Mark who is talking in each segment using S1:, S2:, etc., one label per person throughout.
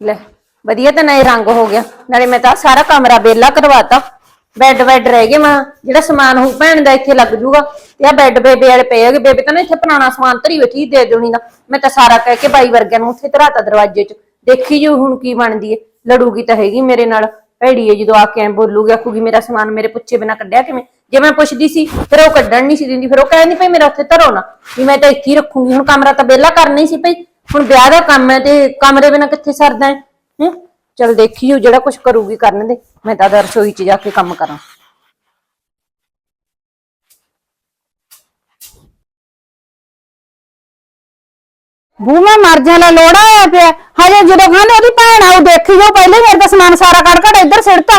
S1: ਲੈ, ਵਧੀਆ ਤਾਂ ਨਏ ਰੰਗ ਹੋ ਗਿਆ। ਨਾਲੇ ਮੈਂ ਤਾਂ ਸਾਰਾ ਕਮਰਾ ਬੇਲਾ ਕਰਵਾਤਾ। ਬੈੱਡ ਬੈੱਡ ਰਹਿ ਗਏ ਮੈਂ, ਜਿਹੜਾ ਸਮਾਨ ਹੋ ਭੈਣ ਦਾ ਇੱਥੇ ਲੱਗ ਜੂਗਾ। ਤੇ ਆ ਬੈੱਡ ਬੇਬੇ ਵਾਲੇ ਪਏ ਹੈਗੇ, ਬੇਬੇ ਤਾਂ ਨਾ ਇੱਥੇ ਪੁਰਾਣਾ ਸਮਾਨ ਧਰੀ ਬੈਠੀ ਦੇ ਦੇਣੀ ਦਾ। ਮੈਂ ਤਾਂ ਸਾਰਾ ਕਹਿ ਕੇ ਬਾਈ ਵਰਗਿਆਂ ਨੂੰ ਉੱਥੇ ਧਰਾਤਾ ਦਰਵਾਜ਼ੇ 'ਚ। ਦੇਖੀ ਜੂ ਹੁਣ ਕੀ ਬਣਦੀ ਏ। ਲੜੂਗੀ ਤਾਂ ਹੈਗੀ ਮੇਰੇ ਨਾਲ। ਭੈੜੀ ਏ ਜਦੋਂ ਆ ਕੇ ਐ ਬੋਲੂਗੀ, ਆਖੂਗੀ ਮੇਰਾ ਸਮਾਨ ਮੇਰੇ ਪੁੱਛੇ ਬਿਨਾ ਕੱਢਿਆ ਕਿਵੇਂ? ਜੇ ਮੈਂ ਪੁੱਛਦੀ ਸੀ, ਫਿਰ ਉਹ ਕੱਢਣ ਨਹੀਂ ਸੀ ਦਿੰਦੀ। ਫਿਰ ਉਹ ਕਹਿੰਦੀ, ਭਈ ਮੇਰਾ ਉੱਥੇ ਧਰੋ ਨਾ। ਵੀ ਮੈਂ ਤਾਂ ਇੱਥੇ ਹੀ ਰੱਖੂੰਗੀ। ਹੁਣ ਕਮਰਾ ਤਾਂ ਵਿਹਲਾ ਕਰਨਾ ਹੀ ਸੀ ਭਈ। ਹੁਣ ਵਿਆਹ ਦਾ ਕੰਮ ਹੈ ਤੇ ਕਮਰੇ ਬਿਨਾ ਕਿੱਥੇ ਸਰਦਾ ਹੈ? ਹੈਂ? ਚਲ ਦੇਖੀਓ ਜਿਹੜਾ ਕੁਝ ਕਰੂਗੀ ਕਰਨ ਦੇ। ਮੈਂ ਤਾਂ ਦਰ ਰਸੋਈ 'ਚ ਜਾ ਕੇ ਕੰਮ ਕਰਾਂ।
S2: ਬੂ ਮੈਂ ਮਰ ਜਾਣਾ ਲੋੜਾ ਹੋਇਆ ਪਿਆ। ਹਜੇ ਜਦੋਂ ਕਹਿੰਦੇ ਉਹਦੀ ਭੈਣ ਆਉ ਦੇਖੀ ਜਾਓ ਪਹਿਲੇ ਮੇਰੇ ਤਾਂ ਸਮਾਨ ਸਾਰਾ ਕੱਢ ਕੱਢ ਇੱਧਰ ਸਿੱਟਤਾ।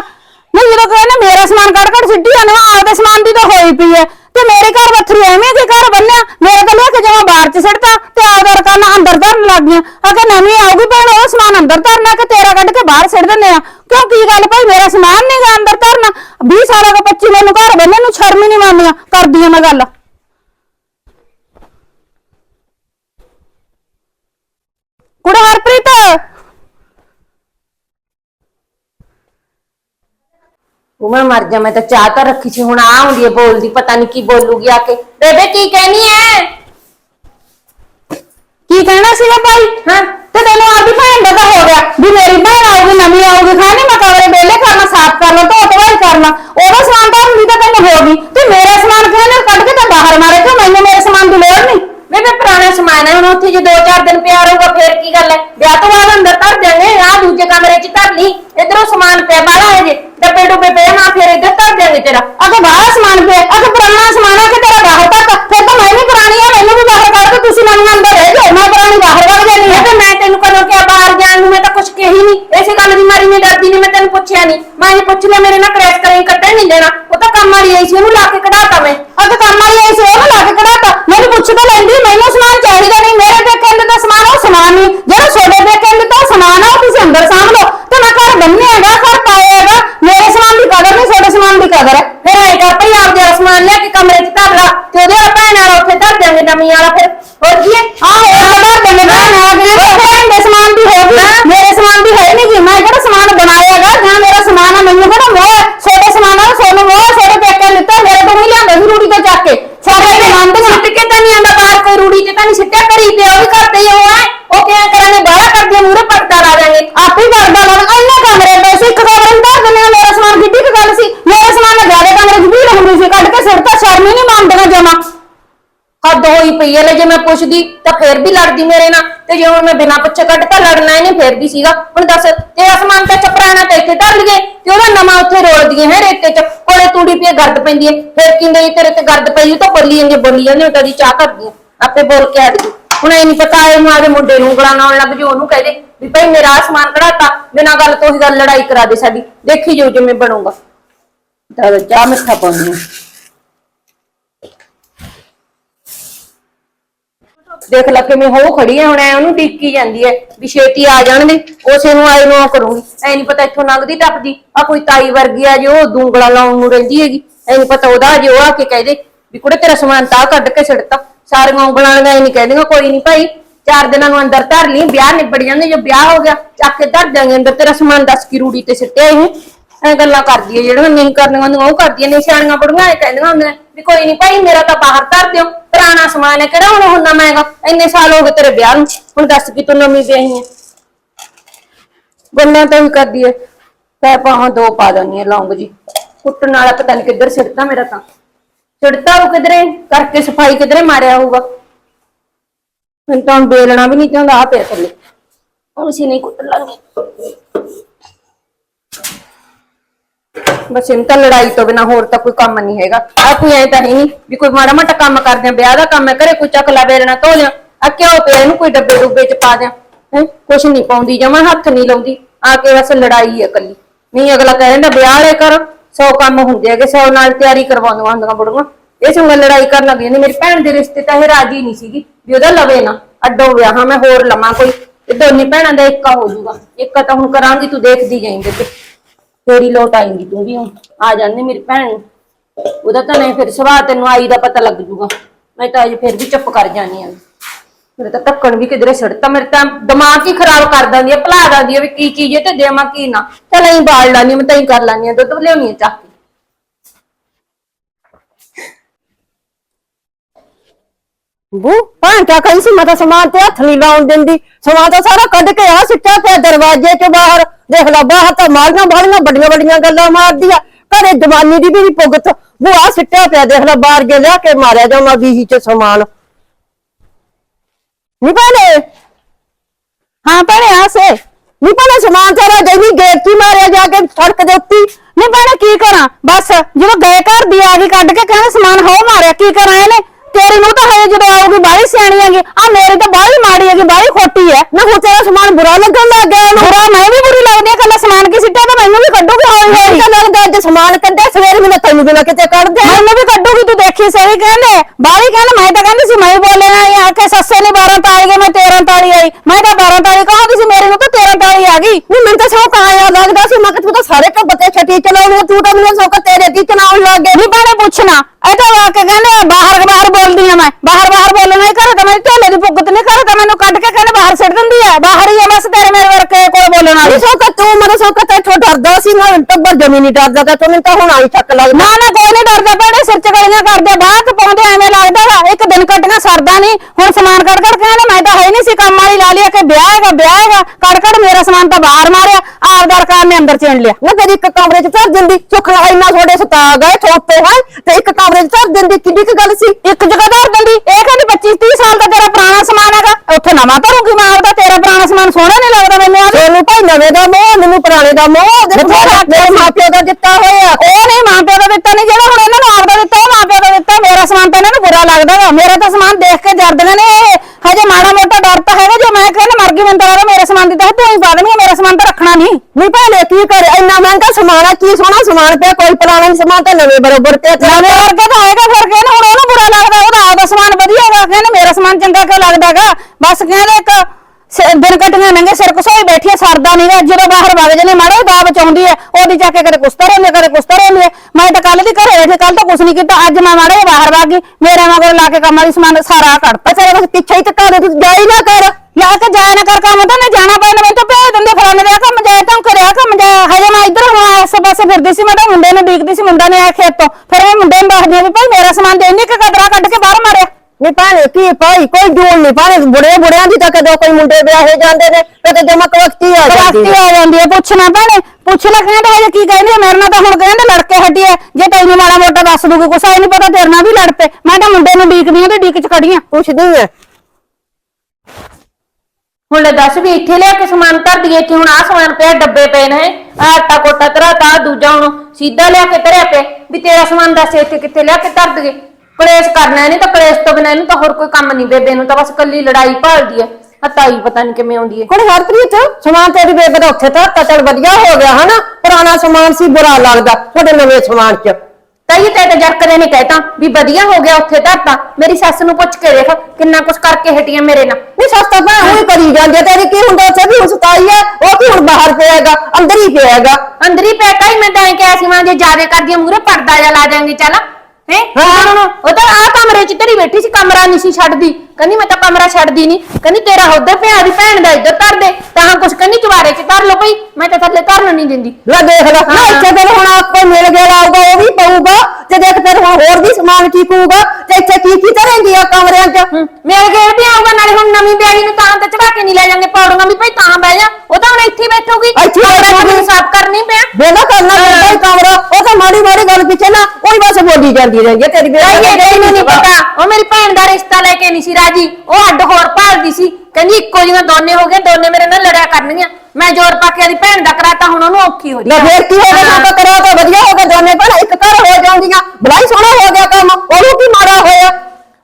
S2: ਨਹੀਂ, ਜਦੋਂ ਕਹਿੰਦੇ ਮੇਰਾ ਸਮਾਨ ਕੱਢ ਕੱਢ ਸਿੱਟੀ ਜਾਂਦੇ ਆ ਆਪਦੇ ਸਮਾਨ ਦੀ ਤਾਂ ਹੋਈ ਪਈ ਐ ਤੇ ਮੇਰੇ ਘਰ ਵੱਖਰੀ ਐਵੇਂ ਜੇ ਘਰ ਬੰਨਿਆ ਮੇਰੇ ਤਾਂ ਲਿਆ ਕੇ ਜਮਾ ਬਾਹਰ ਚ ਸਿੱਟਤਾ ਤੇ ਆਪਦਾ ਰਕਾਨਾ ਅੰਦਰ ਧਰਨ ਲੱਗ ਗਈਆਂ ਅਗੇ ਨਵੀਂ ਆਊਗੀ ਭੈਣ ਉਹ ਸਮਾਨ ਅੰਦਰ ਧਰਨਾ ਕਿ ਤੇਰਾ ਕੱਢ ਕੇ ਬਾਹਰ ਸਿੱਟ ਦਿੰਦੇ ਆ ਕਿਉਂ ਕੀ ਗੱਲ ਭਾਈ ਮੇਰਾ ਸਮਾਨ ਨਹੀਂ ਗਾ ਅੰਦਰ ਧਰਨਾ 20 ਸਾਲਾਂ ਦਾ 25 ਮੈਨੂੰ ਘਰ ਬੰਨੇ ਨੂੰ ਸ਼ਰਮ ਹੀ ਨਹੀਂ ਮੰਨਦੀਆਂ ਕਰਦੀਆਂ ਮੈਂ ਗੱਲ? ਕੁੜੇ ਹਰਪ੍ਰੀਤ!
S1: ਉਹ ਮੈਂ ਮਰ ਜਾ ਮੈਂ ਤਾਂ ਚਾਹ ਤਾਂ ਰੱਖੀ ਸੀ ਹੁਣ ਆ ਆਉਂਦੀ ਹੈ ਬੋਲਦੀ ਪਤਾ ਨਹੀਂ ਕੀ ਬੋਲੂਗੀ ਆ ਕੇ। ਬੇਬੇ ਕੀ ਕਹਿਣੀ ਹੈ
S2: ਕੀ ਕਹਿਣਾ ਸੀਗਾ ਭਾਈ?
S1: ਹਾਂ।
S2: ਤੇ ਤੈਨੂੰ ਆਪਦੀ ਭੈਣ ਦਾ ਤਾਂ ਹੋ ਗਿਆ ਵੀ ਮੇਰੀ ਭੈਣ ਆਊਗੀ ਨਵੀਂ ਆਊਗੀ ਖਾਣੀ ਮੈਂ ਕਮਰੇ ਵਿਹਲੇ ਕਰਨਾ ਸਾਫ਼ ਕਰਨਾ ਧੋ ਧਵਾਈ ਕਰਨਾ ਉਹਦਾ ਸਮਾਨ ਤਾਂ ਹੁੰਦੀ ਤਾਂ ਤੈਨੂੰ ਹੋ ਗਈ। ਤੇ ਮੇਰਾ ਸਮਾਨ ਕਿਹਨੇ ਕੱਢ ਕੇ ਤਾਂ ਬਾਹਰ ਮਾਰੇ ਕਿਉਂ ਮੈਨੂੰ ਮੇਰੇ ਸਮਾਨ ਦੀ ਲੋੜ ਨਹੀਂ।
S1: ਬੇਬੇ ਪੁਰਾਣਾ ਸਮਾਨ ਹੈ ਹੁਣ ਉੱਥੇ ਜੇ 2-4 ਦਿਨ ਪਿਆ ਰਹੂਗਾ ਫੇਰ ਕੀ ਗੱਲ ਹੈ? ਵਿਆਹ ਤੋਂ ਬਾਅਦ ਅੰਦਰ ਧਰ ਦਿਆਂਗੇ ਆ ਦੂਜੇ ਕਮਰੇ 'ਚ ਧਰ ਲਈ ਇਧਰੋਂ ਸਮਾਨ ਪਿਆ ਬਾਹਲਾ ਹੈ ਜੇ ਡੱਬੇ ਡੁੱਬੇ ਪਏ ਨਾ ਫੇਰ ਇੱਧਰ ਧਰ ਦਿਆਂਗੇ ਤੇਰਾ।
S2: ਅਗੇ ਬਾਹਰ ਸਮਾਨ ਪਿਆ ਅਗੇ ਪੁਰਾਣਾ ਸਮਾਨ ਆ ਕਿ ਤੇਰਾ ਬਾਹਰ ਤੱਕ ਫਿਰ ਤਾਂ ਮੈਂ ਵੀ ਪੁਰਾਣੀ ਆ ਮੈਨੂੰ ਵੀ ਬਾਹਰ ਕੱਢ ਕੇ ਤੁਸੀਂ ਨਵੀਂ ਅੰਦਰ
S1: ਇਸੇ ਗੱਲ ਦੀ ਮਾਰੀ ਨਹੀਂ ਡਰਦੀ ਨਹੀਂ ਮੈਂ ਤੈਨੂੰ ਪੁੱਛਿਆ ਨਹੀਂ ਮੈਂ ਇਹ ਪੁੱਛ ਲਿਆ ਮੇਰੇ ਨਾਲ ਕ੍ਰੈਸ਼ ਕਰੇ ਕੱਢਣ ਨਹੀਂ ਦੇਣਾ ਉਹ ਤਾਂ ਕੰਮ ਵਾਲੀ ਆਈ ਸੀ ਉਹਨੂੰ ਲਾ ਕੇ ਕਢਾਤਾ ਮੈਂ
S2: ਅਗੇ ਕੰਮ ਵਾਲੀ ਆਈ ਸੀ ਉਹਨੂੰ ਲਾ ਕੇ ਕਢਾਤਾ ਮੈਨੂੰ ਪੁੱਛ ਤਾਂ ਲੈਂਦੀ ਮੈਨੂੰ ਸਮਾਨ ਚਾਹੀਦਾ ਨਹੀਂ ਮੇਰੇ ਤੇ ਕਹਿੰਦੇ ਤਾਂ ਸਮਾਨ ਉਹ ਸਮਾਨ ਨਹੀਂ ਜਿਹੜਾ ਛੋਟੇ ਤੇ ਕਹਿੰਦੇ ਤਾਂ ਸਮਾਨ ਆ ਉਹ ਤੁਸੀਂ ਅੰਦਰ ਸਾਂਭ ਲਓ ਤੇ ਮੈਂ ਘਰ ਬੰਨਿਆਗਾ ਘਰ ਪਾਇਆਗਾ ਮੇਰੇ ਸਮਾਨ ਦੀ ਕਦਰ ਨਹੀਂ ਛੋਟੇ ਸਮਾਨ ਦੀ ਕਦਰ ਹੈ
S1: ਫਿਰ ਐ ਕਰ ਭਈ ਆਪ ਜਿਹੜਾ ਸਮਾਨ ਲਿਆ ਕੇ ਕਮਰੇ 'ਚ ਧਰ ਲਾ ਤੇ ਉਹਦੇ ਨਾਲ ਭੈਣ ਵਾਲਾ ਉੱਥੇ ਧਰ ਦਿਆਂਗੇ ਨਵੀਂ ਵਾਲਾ ਫਿਰ ਹੋਰ ਕੀ ਹੈ
S2: ਸੋਨੂੰ ਮੋਹ ਹੈ, ਛੋਟੇ ਪੇਕੇ ਲਿੱਤਾ ਮੇਰੇ ਤੋਂ ਨਹੀਂ ਲਿਆਂਦਾ ਸੀ ਰੂੜੀ ਤੋਂ ਚੱਕ ਕੇ। ਛੋਟੇ ਸਮਾਨ ਦੇ
S1: ਸਿੱਟ ਕੇ ਤਾਂ ਨਹੀਂ ਆਂਦਾ ਬਾਹਰ ਕੋਈ ਰੂੜੀ ਤੇ ਤਾਂ ਨਹੀਂ ਸਿੱਟਿਆ ਕਰੀ ਤੇ ਉਹ ਵੀ ਕਰਦੇ ਹੀ ਉਹ ਹੈ। ਉਹ ਕਿਆ ਕਰਾਂਗੇ? ਬਾਹਰ ਕਰਦੇ ਮੂਰੇ ਪਰਦਾ ਲਾ ਦਾਂਗੇ
S2: ਆਪੇ ਹੀ ਕਰਦਾ ਲੱਗ ਇੰਨੇ ਕਮਰੇ ਪਏ ਸੀ ਇੱਕ ਕਮਰੇ ਨੂੰ ਧਰ ਦਿੰਦੇ ਆ ਮੇਰਾ ਸਮਾਨ ਕਿੱਡੀ ਕੁ ਗੱਲ ਸੀ। ਮੇਰੇ ਸਮਾਨ ਨਾਲ ਜ਼ਿਆਦਾ ਕਮਰੇ 'ਚ ਭੀੜ ਹੁੰਦੀ ਸੀ ਕੱਢ ਕੇ ਸਿੱਟਤਾ ਸ਼ਰਮ ਹੀ ਨਹੀਂ ਮੰਨਦੀਆਂ ਜਮਾ।
S1: ਹੱਦ ਹੋਈ ਪਈ ਐ ਲੈ ਜੇ ਮੈਂ ਪੁੱਛਦੀ ਤਾਂ ਫੇਰ ਵੀ ਲੜਦੀ ਮੇਰੇ ਨਾਲ। ਤੇ ਜੇ ਹੁਣ ਮੈਂ ਬਿਨਾਂ ਪੁੱਛੇ ਕੱਢ ਤਾਂ ਲੜਨਾ ਇਹਨੇ ਫੇਰ ਵੀ ਸੀਗਾ। ਹੁਣ ਦੱਸ ਤੇਰਾ ਸਮਾਨ ਤਾਂ ਚਪਰਾਣਾ ਤੇ ਇੱਥੇ ਧਰ ਲਈਏ ਤੇ ਉਹਦਾ ਨਵਾਂ ਉੱਥੇ ਰੋਲਦੀ ਹੈ ਰੇਤੇ ਚ। ਕੋਲੇ ਤੂੜੀ ਪਈ ਗਰਦ ਪੈਂਦੀ ਐ ਫੇਰ ਕਿੰਦੇ ਤੇਰੇ ਤੇ ਗਰਦ ਪਈ ਉਹ ਤਾਂ ਬੋਲੀ ਜਾਂਦੀ ਬੋਲੀ ਜਾਂਦੀ ਉਹ ਤੇਰੀ ਚਾਹ ਕਰਦੀ ਐ। ਆਪੇ ਬੋਲ ਕੇ ਹਟ ਗਈ। ਹੁਣ ਇਹ ਨਹੀਂ ਪਤਾ ਇਹਨੂੰ ਆਦੇ ਮੁੰਡੇ ਨੂੰ ਉਂਗਲਾਂ ਲਾਉਣ ਲੱਗ ਜੋ ਉਹਨੂੰ ਕਹਦੇ ਵੀ ਭਾਈ ਮੇਰਾ ਆਹ ਕਢਾਤਾ, ਬਿਨਾਂ ਗੱਲ ਤੋਂ ਹੀ ਗੱਲ ਲੜਾਈ ਕਰਾ ਦੇ ਸਾਡੀ। ਦੇਖੀ ਜੋ ਜਿਵੇਂ ਬਣੂਗਾ। ਤਾਂ ਚਾਹ ਮਿੱਠਾ ਪਾਉਂਦੀ ਹਾਂ ਦੇਖ ਲੈ ਕਿਵੇਂ ਹੋ ਖੜੀ ਐ, ਹੁਣ ਐ ਉਹਨੂੰ ਟਿੱਕੀ ਜਾਂਦੀ ਐ, ਵੀ ਛੇਤੀ ਆ ਜਾਣ ਦੇ ਉਸੇ ਨੂੰ ਆਏ ਨੂੰ ਉਹ ਕਰੂੰਗੀ। ਐ ਨਹੀਂ ਪਤਾ ਇੱਥੋਂ ਲੰਘਦੀ ਟੱਪਦੀ ਆ ਕੋਈ ਤਾਈ ਵਰਗੀ ਆ ਜੋ ਦੂੰਗਲਾ ਲਾਉਣ ਨੂੰ ਰਹਿੰਦੀ ਹੈਗੀ। ਐ ਨਹੀਂ ਪਤਾ ਉਹਦਾ ਜੇ ਉਹ ਆ ਕੇ ਕਹਦੇ ਵੀ ਕੁੜੇ ਤੇਰਾ ਸਮਾਨ ਤਾਂ ਕੱਢ ਕੇ ਛੱਡਤਾ ਸਾਰੀਆਂ ਉਂਗਲਾਂ ਵਾਲੀਆਂ ਐ ਨਹੀਂ ਕਹਿੰਦੀਆਂ ਕੋਈ ਨਹੀਂ ਭਾਈ, ਚਾਰ ਦਿਨਾਂ ਨੂੰ ਅੰਦਰ ਧਰ ਲਈ, ਵਿਆਹ ਨਿਬੜ ਜਾਂਦੇ, ਜੇ ਵਿਆਹ ਹੋ ਗਿਆ, ਚੱਕ ਕੇ ਧਰ ਦਿਆਂਗੇ ਅੰਦਰ, ਤੇਰਾ ਸਮਾਨ ਦੱਸ ਕੀ ਰੂੜੀ ਤੇ ਸਿੱਟਿਆ ਇਹ ਐ ਗੱਲਾਂ ਕਰਦੀ ਐ, ਜਿਹੜੀਆਂ ਨਹੀਂ ਕਰਨੀਆਂ ਹੁੰਦੀਆਂ, ਉਹ ਕਰਦੀਆਂ ਨੇ ਸਿਆਣੀਆਂ ਬੜੀਆਂ ਐ ਕਹਿੰਦੀਆਂ ਹੁੰਦੀਆਂ, ਵੀ ਕੋਈ ਨਹੀਂ ਭਾਈ, ਮੇਰਾ ਤਾਂ ਬਾਹਰ ਧਰ ਦਿਓ। ਪੁਰਾਣਾ ਸਮਾਨ ਹੈ, ਕਿਹੜਾ ਹੁਣ ਹੁੰਦਾ ਮੈਂਗਾ ਇੰਨੇ ਸਾਲ ਹੋ ਗਏ ਤੇਰੇ ਵਿਆਹ ਨੂੰ। ਹੁਣ ਦੱਸ ਕਿ ਤੂੰ ਨਵੀਂ ਵਿਆਹੀ ਹੈ। ਗੱਲਾਂ ਤਾਂ ਹੀ ਕਰਦੀ ਐ ਪੈ ਪਾਹਾਂ ਦੋ ਪਾ ਦਿੰਦੀ ਐ ਲੌਂਗ ਜੀ। ਕੁੱਟਣ ਵਾਲਾ ਪਤਾ ਨਹੀਂ ਕਿੱਧਰ ਸਿੱਟਦਾ ਮੇਰਾ ਤਾਂ। ਸਿੱਟਦਾ ਉਹ ਕਿਧਰੇ? ਕਰਕੇ ਸਫ਼ਾਈ ਕਿਧਰੇ ਮਾਰਿਆ ਹੋਊਗਾ? ਹੁਣ ਤਾਂ ਬੇਲਣਾ ਵੀ ਨਹੀਂ ਚਾਹੁੰਦਾ ਆ ਪਿਆ ਥੱਲੇ। ਹੁਣ ਸੀ ਨਹੀਂ ਕੁੱਟ ਲਾਂਗੇ। ਬਸ ਇਹਨਾਂ ਤਾਂ ਲੜਾਈ ਤੋਂ ਬਿਨਾ ਹੋਰ ਤਾਂ ਕੋਈ ਕੰਮ ਨਹੀਂ ਹੈਗਾ। ਆ ਕੋਈ ਐ ਤਾਂ ਹੈ ਨਹੀਂ ਵੀ ਕੋਈ ਮਾੜਾ ਮੋਟਾ ਕੰਮ ਕਰਦੇ ਆ, ਵਿਆਹ ਦਾ ਕੰਮ ਹੈ, ਘਰੇ ਕੋਈ ਚੱਕਲਾ ਬੇਲਣਾ ਧੋ ਲਿਆ। ਆ ਕਿਉਂ ਪਿਆ ਇਹਨੂੰ ਕੋਈ ਡੱਬੇ ਡੁੱਬੇ ਚ ਪਾ ਦਿਆਂ? ਹੈ? ਕੁਛ ਨਹੀਂ ਪਾਉਂਦੀ, ਜਮਾ ਹੱਥ ਨਹੀਂ ਲਾਉਂਦੀ। ਆ ਕੇ ਬਸ ਲੜਾਈ ਹੈ ਕੱਲੀ ਨਹੀਂ, ਅਗਲਾ ਕਹਿ ਦਿੰਦਾ ਵਿਆਹ ਵਾਲੇ ਕਰ, ਸੌ ਕੰਮ ਹੁੰਦੇ ਹੈਗੇ, ਸੌ ਨਾਲ ਤਿਆਰੀ ਕਰਵਾਉਂਦੀਆਂ ਹੁੰਦੀਆਂ ਬੁੜੀਆਂ। ਇਹ ਸੰਗ ਲੜਾਈ ਕਰਨ ਲੱਗ ਜਾਂਦੀ। ਮੇਰੀ ਭੈਣ ਦੇ ਰਿਸ਼ਤੇ ਤਾਂ ਇਹ ਰਾਜੀ ਨਹੀਂ ਸੀਗੀ ਵੀ ਉਹਦਾ ਲਵੇ ਨਾ। ਅੱਡੋ ਵਿਆਹਾਂ ਮੈਂ ਹੋਰ ਲਵਾਂ ਕੋਈ। ਇਹ ਦੋਨੇ ਭੈਣਾਂ ਦਾ ਇੱਕਾ ਹੋ ਜਾਊਗਾ। ਇੱਕਾ ਤਾਂ ਹੁਣ ਕਰਾਂਗੀ, ਤੂੰ ਦੇਖਦੀ ਜਾਈਂਗੇ ਤੇ ਤੇਰੀ ਲੋਟ ਆਏਂਗੀ, ਤੂੰ ਵੀ ਹੁਣ ਆ ਜਾਂਦੀ ਮੇਰੀ ਭੈਣ ਉਹਦਾ ਤਾਂ ਨਹੀਂ, ਫਿਰ ਸੁਭਾਅ ਤੈਨੂੰ ਆਈ ਦਾ ਪਤਾ ਲੱਗ ਜੂਗਾ। ਮੈਂ ਤਾਂ ਅਜੇ ਫਿਰ ਵੀ ਚੁੱਪ ਕਰ ਜਾਨੀ ਆ। ਮੇਰੇ ਤਾਂ ਧੱਕਣ ਵੀ ਕਿਧਰੇ ਛੱਡਤਾ ਮੇਰੇ ਤਾਂ ਦਿਮਾਗ ਹੀ ਖਰਾਬ ਕਰ ਦਿੰਦੀ ਆ, ਭੁਲਾ ਦਿੰਦੀ ਆ ਵੀ ਕੀ ਚੀਜ਼ ਹੈ ਤੇ ਦੇਵਾਂ ਕੀ ਨਾ। ਚੱਲ ਅਸੀਂ ਬਾਲ ਲਾਨੀ ਮੈਂ ਤਾਂ ਹੀ ਕਰ ਲਾਨੀ ਆ, ਦੁੱਧ ਲਿਆਉਣੀ ਆ ਚੱਕ ਕੇ।
S3: ਬੂ ਭਾਂ ਕਿਆ ਕਹੀ ਸੀ, ਮੈਂ ਤਾਂ ਸਮਾਨ ਤੇ ਹੱਥ ਨਹੀਂ ਲਾਉਣ ਦਿੰਦੀ। ਸਮਾਨ ਤਾਂ ਸਾਰਾ ਕੱਢ ਕੇ ਆ, ਸਿੱਟਿਆ ਪਿਆ ਦਰਵਾਜ਼ੇ 'ਚ ਬਾਹਰ। ਦੇਖ ਲੈ, ਬਾਹਰ ਤਾਂ ਮਾਰੀਆਂ ਬਾਹਲੀਆਂ, ਵੱਡੀਆਂ ਵੱਡੀਆਂ ਗੱਲਾਂ ਮਾਰਦੀ ਆ। ਘਰੇ ਜਵਾਨੀ ਦੀ ਵੀ ਨੀ ਭੁਗਤ। ਬੂ, ਆ ਸਿੱਟਿਆ ਪਿਆ, ਦੇਖ ਲੈ, ਬਾਹਰ ਜੇ ਲਿਆ ਕੇ ਮਾਰਿਆ ਜਾਵਾਂ ਵੀਹੀ 'ਚ ਸਮਾਨ। ਨੀ ਭੈਣੇ?
S2: ਹਾਂ ਭੈਣੇ, ਆ ਸੇ।
S3: ਨੀ ਭੈਣੇ, ਸਮਾਨ ਸਾਰਾ ਜੈਨੀ ਗੇਟ 'ਚ ਹੀ ਮਾਰਿਆ ਜਾ ਕੇ ਸੜਕ ਦੇ ਉੱਤੇ। ਹੀ।
S2: ਨਹੀਂ ਭੈਣੇ, ਕੀ ਕਰਾਂ? ਬਸ, ਜਦੋਂ ਗਏ ਘਰ ਦੀ ਆ ਗਈ, ਕੱਢ ਕੇ ਕਹਿੰਦੇ ਸਮਾਨ ਹੋ ਮਾਰਿਆ, ਕੀ ਕਰਾਂ ਇਹਨੇ? ਤੇਰੀ ਨੂੰ ਤਾਂ ਹਜੇ ਜਦੋਂ ਆਊਗੀ ਬਾਹਲੀ ਸਿਆਣੀ ਹੈਗੀ ਆ ਮੇਰੀ ਤਾਂ ਬਾਹਲੀ ਮਾੜੀ ਹੈਗੀ ਬਾਹਲੀ ਖੋਟੀ ਹੈ।
S3: ਨਾ ਹੁਣ ਤੇਰਾ ਸਮਾਨ ਬੁਰਾ ਲੱਗਣ ਲੱਗ ਗਿਆ ਉਹਨੂੰ
S2: ਬੁਰਾ ਮੈਂ ਵੀ ਬੁਰੀ ਲੱਗਦੀ ਆ ਕੱਲਾ ਸਮਾਨ ਕੀ ਸਿੱਟਿਆ ਤਾਂ ਮੈਨੂੰ ਵੀ ਕੱਢੂਗੀ ਹੌਲੀ ਹੌਲੀ
S3: ਤਾਂ ਲੱਗਦਾ ਅੱਜ ਸਮਾਨ ਕੱਢਿਆ ਸਵੇਰ ਮੈਨੂੰ ਤੈਨੂੰ ਬਿਨਾ ਕਿਤੇ ਕੱਢ ਦੇ
S2: ਮੈਨੂੰ ਵੀ ਕੱਢੂਗੀ ਤੂੰ ਦੇਖੀ ਸਹੀ ਕਹਿੰਦੇ। ਬਾਹਲੀ ਕਹਿੰਦੇ ਮੈਂ ਤਾਂ ਕਹਿੰਦੀ ਸੀ ਮੈਂ ਹੀ ਬੋਲਿਆ ਆ ਕਿ ਸੱਸੇ ਨੇ 12 ਤਾਲੀ ਗਏ ਮੈਂ 13 ਤਾਲੀ ਆਈ। ਮੈਂ ਤਾਂ 12 ਤਾਲੀ ਕਹਾਂਦੀ ਸੀ ਮੇਰੇ ਨੂੰ ਤਾਂ 13 ਤਾਲੀ ਆ ਗਈ।
S3: ਨਹੀਂ ਮੈਨੂੰ ਤਾਂ ਸੌਕ ਆਇਆ ਲੱਗਦਾ ਸੀ ਮੈਂ ਕਿ ਤੂੰ ਤਾਂ ਸਾਰੇ ਬੱਤੇ ਛੱਟੀ ਚਲਾਉਣੀ ਆ, ਤੂੰ ਤਾਂ ਮੈਨੂੰ ਸੌਕ ਤੇਰੇ ਕੀ ਚਲਾਉਣ ਲੱਗ
S2: ਨਹੀਂ ਬਾਰੇ ਪੁੱਛਣਾ। ਇਹ ਤਾਂ ਵਾ ਕੇ ਕਹਿੰਦੇ ਆ, ਬਾਹਰ ਬਾਹਰ ਬੋਲਦੀ ਆ ਮੈਂ ਬਾਹਰ ਬਾਹਰ ਬੋਲਣਾ ਢੋਲੇ ਦੀ ਭੁਗਤ ਨਹੀਂ ਕਰਦਾ ਮੈਨੂੰ ਕੱਢ ਕੇ ਕਹਿੰਦੇ ਬਾਹਰ ਸਿੱਟ ਦਿੰਦੀ ਆ। ਬਾਹਰ ਹੀ ਆ ਬਸ ਤੇਰੇ ਮੇਰੇ ਵਰਕੇ ਕੋਲ ਬੋਲਣ ਵਾਲੀ।
S3: ਨਹੀਂ ਸੌਕ ਤੂੰ ਮੈਨੂੰ ਸੌਕ ਤੇਥੋਂ ਡਰਦਾ ਸੀ ਮੈਂ ਟੱਬਰ ਜਮੀ ਨਹੀਂ ਡਰਦਾ ਤਾਂ ਤੂੰ ਮੈਨੂੰ ਤਾਂ ਹੁਣ ਆਈ ਚੱਕ ਲੱਗਦਾ।
S2: ਨਾ ਨਾ ਕੋਈ ਨਹੀਂ ਡਰਦਾ ਬੜੇ ਸਿਰ ਚ ਗਲੀਆਂ ਕਰਦੇ ਬਾਹਰ ਚ ਪਾਉਂਦੇ ਐਵੇਂ ਲੱਗਦਾ ਵਾ। ਇੱਕ ਦਿਨ ਕੱਟਣਾ ਸਰਦਾ ਨਹੀਂ। ਹੁਣ ਸਮਾਨ ਕੱਢ ਕੱਢ ਕਹਿੰਦੇ ਮੈਂ ਤਾਂ ਹੈ ਨਹੀਂ ਸੀ ਕੰਮ ਵਾਲੀ ਲਾ ਲਿਆ ਕਿ ਵਿਆਹ ਹੈਗਾ ਵਿਆਹ ਹੈਗਾ। ਕੱਢ ਕੱਢ ਮੇਰਾ ਸਮਾਨ ਤਾਂ ਬਾਹਰ ਮਾਰਿਆ ਆਪਦਾ ਰਕਾਰ ਨੇ ਅੰਦਰ ਚਿਣ ਲਿਆ।
S3: ਨਾ ਤੇਰੀ ਇੱਕ ਕਮਰੇ 'ਚ ਧਰ ਦਿੰਦੀ ਚੁੱਕ ਲਾ ਇੰਨਾ ਤੁਹਾਡੇ ਸਤਾ ਗਏ ਥੋਪੇ ਹੈ ਤੇ ਇੱਕ ਕਮਰੇ 'ਚ ਧਰ ਦਿੰਦੀ ਕਿੱਡੀ ਕੁ ਗੱਲ ਸੀ?
S2: ਇੱਕ ਜਗ੍ਹਾ ਧਰ ਦਿੰਦੀ ਇਹ ਕਹਿੰਦੀ 25 30 ਸਾਲ ਦਾ ਤੇਰਾ ਪੁਰਾਣਾ ਸਮਾਨ ਹੈਗਾ ਉੱਥੇ ਨਵਾਂ ਧਰੂਗੀ ਮੈਂ ਆਪਦਾ ਤੇਰਾ ਪੁਰਾਣਾ ਸਮਾਨ ਸੋਹਣਾ ਨਹੀਂ ਲੱਗਦਾ ਮੈਨੂੰ ਆ
S3: ਤੈਨੂੰ ਭਾਈ ਨਵੇਂ ਦਾ ਮੋਹ ਮੈਨੂੰ ਪੁਰਾਣੇ ਦਾ ਮੋਹ ਦੇਖੋ
S2: ਬਥੇਰਾ
S3: ਮੇਰੇ ਮਾਪਿਓ ਦਾ ਦਿੱਤਾ ਹੋਇਆ।
S2: ਉਹ ਨਹੀਂ ਮਾਂ ਪਿਓ ਦਾ ਦਿੱਤਾ ਨਹੀਂ ਜਿਹੜਾ ਹੁਣ ਇਹਨਾਂ ਨੂੰ ਆਪਦਾ ਦਿੱਤਾ ਉਹ ਦਾ ਦਿੱਤਾ। ਮੇਰਾ ਸਮਾਨ ਤਾਂ ਇਹਨਾਂ ਨੂੰ ਬੁਰਾ ਲੱਗਦਾ ਵਾ। ਮੇਰਾ ਤਾਂ ਸਮਾਨ ਦੇਖ ਕੇ ਜਰਦੀਆਂ ਨੇ ਇਹ। ਹਜੇ ਮਾੜਾ ਮੋਟਾ ਡਰ ਤਾਂ ਹੈਗਾ ਜੇ ਮੈਂ ਕਹਿੰਦਾ ਮਰ ਗਈ ਮੈਨੂੰ ਤਾਂ ਲੱਗਦਾ ਮੇਰੇ ਸਮਾਨ ਦੀ ਤਾਂ ਤੂੰ ਹੀ ਪਾ ਦੇਣੀ ਮੇਰਾ ਸਮਾਨ ਤਾਂ ਰੱਖਣਾ ਨਹੀਂ।
S3: ਨਹੀਂ ਭਾਲੇ ਕੀ ਕਰੇ? ਇੰਨਾ ਮਹਿੰਗਾ ਸਮਾਨ ਆ ਕੀ ਸੋਹਣਾ ਸਮਾਨ ਪਿਆ ਕੋਈ ਪੁਰਾਣਾ ਨਹੀਂ ਸਮਾਨ ਤਾਂ ਨਵੇਂ ਬਰੋਬਰ ਤੇ
S2: ਨਵੇਂ ਵਰਗਾ ਤਾਂ ਹੋਏਗਾ ਫਿਰ ਕਹਿੰਦੇ ਹੁਣ ਉਹਨੂੰ ਬੁਰਾ ਲੱਗਦਾ ਉਹਦਾ ਆਪਦਾ ਸਮਾਨ ਵਧੀਆ ਹੈਗਾ ਕਹਿੰਦੇ ਮੇਰਾ ਸਮਾਨ ਚੰਗਾ ਕਿਉਂ ਲੱਗਦਾਗਾ? ਬਸ ਕਹਿੰਦੇ ਇੱਕ ਸ- ਦਿਨ ਕੱਟੀਆਂ ਨੰਗੇ ਸਿਰ ਕਸੋਈ ਬੈਠੀ ਆ, ਸਰਦਾ ਨਹੀਂਗਾ ਜਦੋਂ ਬਾਹਰ ਵਗ ਜਨੇ ਮਾੜੇ ਦਾ ਬਚਾਉਂਦੀ ਐ ਉਹਦੀ ਚੱਕ ਕੇ ਕਦੇ ਕੁਸਤਾ ਰਹਿੰਦੇ ਕਦੇ ਕੁਸਤਾ ਰਹਿੰਦੇ ਮੈਂ ਤਾਂ ਕੱਲ ਦੀ ਘਰੇ ਬੈਠੇ ਕੱਲ ਤਾਂ ਕੁਛ ਨਹੀਂ ਕੀਤਾ ਅੱਜ ਮੈਂ ਮਾੜੇ ਜਿਹੇ ਬਾਹਰ ਵਗ ਗਈ ਮੇਰੇ ਮਗਰ ਲਾ ਕੇ ਕੰਮ ਵਾਲੀ ਸਮਾਨ ਸਾਰਾ ਕੱਢਤਾ।
S3: ਅੱਛਾ ਬਸ ਪਿੱਛੇ ਹੀ ਟਕਾ ਦੇ ਤੂੰ ਜਾਈ ਨਾ ਕਰ
S2: ਲਾ ਕੇ ਜਾਇਆ ਨਾ ਕਰ ਕੰਮ ਤਾਂ ਮੈਂ ਜਾਣਾ ਪੈਣਾ ਮੈਂ ਤਾਂ ਭੇਜ ਦਿੰਦੇ ਫਲਾਣੇ ਦੇ ਆਹ ਕੰਮ ਜਾਇਆ ਤਾਂ ਕਰਿਆ ਕੰਮ ਜਾਇਆ ਹਜੇ ਮੈਂ ਇੱਧਰ ਹੁਣ ਆਸੇ ਪਾਸੇ ਫਿਰਦੀ ਸੀ ਮੈਂ ਤਾਂ ਮੁੰਡੇ ਨੂੰ ਡੀਕਦੀ ਸੀ ਮੁੰਡਾ ਨੇ ਆਇਆ ਖੇਤ ਫਿਰ ਮੈਂ ਮੁੰਡੇ ਨੂੰ ਦੱਸਦੀ ਆ ਵੀ ਭਾਈ ਮੇਰਾ ਸਮਾਨ ਦੇ ਇੰਨੀ ਕੁ ਕਦਰਾ ਕੱਢ ਕੇ ਬਾਹਰ ਮਾਰਿਆ।
S3: ਨਹੀਂ ਭਾਣੇ ਕੀ ਭਾਈ ਕੋਈ ਜੂਲ ਨਹੀਂ ਭਾਣੇ ਬੁੜੇ ਬੁੜਿਆਂ ਦੀ ਤਾਂ ਕਦੋਂ ਕੋਈ ਮੁੰਡੇ ਵਿਆਹੇ ਜਾਂਦੇ ਨੇ ਕਦੇ ਜਮਕ ਵਕਤੀ ਆ ਜਾਂਦੀ ਹੈ।
S2: ਆ ਜਾਂਦੀ ਹੈ ਪੁੱਛਣਾ ਭੈਣੇ ਪੁੱਛ ਲੈ ਕਹਿੰਦੇ ਹਜੇ ਕੀ ਕਹਿੰਦੇ ਮੇਰੇ ਨਾਲ ਤਾਂ ਹੁਣ ਕਹਿੰਦੇ ਲੜਕੇ ਹੱਡੀ ਐ ਜੇ ਤੈਨੂੰ ਮਾੜਾ ਮੋਟਾ ਦੱਸ ਦੂਗੀ ਕੁਛ ਆਈ ਨਹੀਂ ਪਤਾ ਤੇਰੇ ਨਾਲ ਵੀ ਲੜ ਪਏ ਮੈਂ ਤਾਂ ਮੁੰਡੇ ਨੂੰ ਡੀਕਦੀ ਆ ਤੇ ਡੀਕ ਚ ਖੜੀ ਆ
S3: ਪੁੱਛਦੀ ਹੈ।
S1: ਹੁਣ ਲੈ ਦੱਸ ਵੀ ਇੱਥੇ ਲਿਆ ਕੇ ਸਮਾਨ ਧਰ ਦਈਏ ਇੱਥੇ ਹੁਣ ਆਹ ਸਮਾਨ ਪਿਆ ਡੱਬੇ ਪਏ ਨੇ ਆਹ ਆਟਾ ਕੋਟਾ ਤਰਾ ਤਾ ਦੂਜਾ ਹੁਣ ਸਿੱਧਾ ਲਿਆ ਕੇ ਧਰਿਆ ਪਿਆ ਵੀ ਤੇਰਾ ਸਮਾਨ ਦੱਸ ਇੱਥੇ ਕਿੱਥੇ ਲਿਆ ਕੇ ਧਰ ਦਈਏ। ਕਲੇਸ਼ ਕਰਨਾ ਇਹਨੇ ਤਾਂ ਕਲੇਸ਼ ਤੋਂ ਬਿਨਾਂ ਇਹਨੂੰ ਤਾਂ ਹੋਰ ਕੋਈ ਕੰਮ ਨਹੀਂ ਬੇਬੇ ਨੂੰ ਤਾਂ ਬਸ ਕੱਲੀ ਲੜਾਈ ਭਾਲਦੀ ਐ ਹਤਾਈ ਪਤਾ ਨਹੀਂ ਕਿਵੇਂ ਆਉਂਦੀ ਐ
S3: ਕੋਣ ਹਰਪ੍ਰੀਤ ਸਮਾਨ ਤੇਰੀ ਬੇਬੇ ਦਾ ਉੱਥੇ ਤਾਂ ਚੱਲ ਵਧੀਆ ਹੋ ਗਿਆ ਹਨਾ। ਪੁਰਾਣਾ ਸਮਾਨ ਸੀ ਬੁਰਾ ਲੱਗਦਾ ਤੁਹਾਡੇ ਨਵੇਂ ਸਮਾਨ 'ਚ।
S1: ਤਾਈ ਤੇ ਤਾਂ ਜਰਕਦੇ ਨੇ ਕਹਿਤਾ ਵੀ ਵਧੀਆ ਹੋ ਗਿਆ ਉੱਥੇ ਧਰਤਾ ਮੇਰੀ ਸੱਸ ਨੂੰ ਪੁੱਛ ਕੇ ਦੇਖ ਕਿੰਨਾ ਕੁਛ ਕਰਕੇ ਹਟੀਆਂ ਮੇਰੇ ਨਾਲ।
S3: ਨਹੀਂ ਸਸਤਾ ਭੈਣ ਉਹੀ ਕਰੀ ਜਾਂਦੇ ਆ, ਤੇਰੀ ਕੀ ਹੁੰਦਾ ਉੱਥੇ ਵੀ ਹੁਣ ਸਤਾਈ ਹੈ ਉਹ ਕੀ ਹੁਣ ਬਾਹਰ ਪਿਆਗਾ ਅੰਦਰ ਹੀ ਪਿਆਗਾ।
S1: ਅੰਦਰ ਹੀ ਪੈ ਤਾਈ ਮੈਂ ਤਾਂ ਐਂ ਕਿਹਾ ਸੀ ਮਾਂ ਜੇ ਜਿਆਦੇ ਕਰਦੀਆਂ ਮੂਰੇ ਪਰਦਾ ਜਾ ਲਾ ਜਾਾਂਗੇ ਚੱਲ। ਹੈ
S3: ਹਾਂ।
S1: ਉਹ ਤਾਂ ਆ ਕਮਰੇ 'ਚ ਧਰੀ ਬੈਠੀ ਸੀ ਕਮਰਾ ਨਹੀਂ ਸੀ ਛੱਡਦੀ। ਕਹਿੰਦੀ ਮੈਂ ਤਾਂ ਕਮਰਾ ਛੱਡਦੀ ਨਹੀਂ। ਕਹਿੰਦੀ ਤੇਰਾ ਉੱਧਰ ਪਿਆ ਦੀ ਭੈਣ ਦਾ ਇੱਧਰ ਧਰ ਦੇ। ਤਾਂ ਕੁਛ ਕਹਿੰਦੀ ਚਵਾਰੇ 'ਚ ਧਰ ਲਓ ਭਈ। ਮੈਂ ਤਾਂ ਥੱਲੇ ਧਰਨ ਨਹੀਂ ਦਿੰਦੀ।
S3: ਲੈ ਦੇਖ ਲੈ ਨਾ। ਇੱਥੇ ਫਿਰ ਹੁਣ ਆਪਕੋ ਮਿਲ ਗਿਆ ਆਊਗਾ ਉਹ ਵੀ ਪਊਗਾ। ਤੇ ਦੇਖ ਫਿਰ ਹੁਣ ਹੋਰ ਵੀ ਸਮਾਨ ਕੀ ਪਊਗਾ ਤੇ ਇੱਥੇ ਕੀ ਕੀ ਕਰੇਂਗੀ ਆ ਕਮਰਿਆਂ 'ਚ?
S1: ਮੇਰੇ ਗੇੜ ਵੀ ਆਊਗਾ ਨਾਲੇ ਹੁਣ ਨਵੀਂ ਵਿਆਹੀ ਨੂੰ ਤਾਂ ਤੇ ਚੜਾ ਕੇ ਨਹੀਂ ਲੈ ਜਾਾਂਗੇ ਪੌੜੀਆਂ ਵੀ। ਭਈ ਤਾਂ ਬਹਿ ਜਾ ਉਹ ਤਾਂ ਹੁਣ ਇੱਥੇ ਹੀ ਬੈਠੂਗੀ।
S3: ਇੱਥੇ ਹੀ
S1: ਕਮਰਾ ਤਾਂ। ਮੈਨੂੰ ਸਾਫ਼ ਕਰਨੀ ਪਿਆ।
S3: ਵੇਲਾ ਕਰਨਾ ਪੈਂਦਾ ਹੀ। ਕਮਰਾ ਉਹ ਤਾਂ ਮਾੜੀ ਮਾੜੀ ਗੱਲ ਪਿੱਛੇ ਨਾ ਉਹੀ ਬਸ ਬੋਲੀ ਜਾਂਦੀ ਰਹਿੰਦੀ ਹੈ ਤੇਰੀ
S1: ਤੈਨੂੰ ਨਹੀਂ ਪਤਾ ਉਹ ਮੇਰੀ ਭੈਣ ਦਾ ਰਿਸ਼ਤਾ ਲੈ ਕੇ ਨਹੀਂ ਸੀ ਰਾਜੀ। ਉਹ ਅੱਡ ਹੋਰ ਭਾਲਦੀ ਸੀ। ਕਹਿੰਦੀ ਇੱਕੋ ਜਿਹੀਆਂ ਦੋਨੇ ਹੋ ਗਏ ਦੋਨੇ ਮੇਰੇ ਨਾਲ ਲੜਿਆ ਕਰਨਗੀਆਂ। ਮੈਂ ਜ਼ੋਰ ਪਾ ਕੇ ਆਦੀ ਭੈਣ ਦਾ ਕਰਾਤਾ ਹੁਣ ਉਹਨੂੰ ਔਖੀ ਹੋ ਰਹੀ
S3: ਲੈ
S1: ਆ।
S3: ਫੇਰ ਕੀ ਹੋ ਗਿਆ। ਨਾ ਕਰਿਆ ਤਾਂ ਵਧੀਆ ਹੋ ਗਿਆ ਦੋਨੇ ਭੈਣਾਂ ਇੱਕ ਘਰ ਹੋ ਜਾਂਦੀਆਂ ਬੜਾ ਹੀ ਸੋਹਣਾ ਹੋ ਗਿਆ ਕੰਮ ਉਹਨੂੰ ਕੀ ਮਾੜਾ ਹੋਇਆ?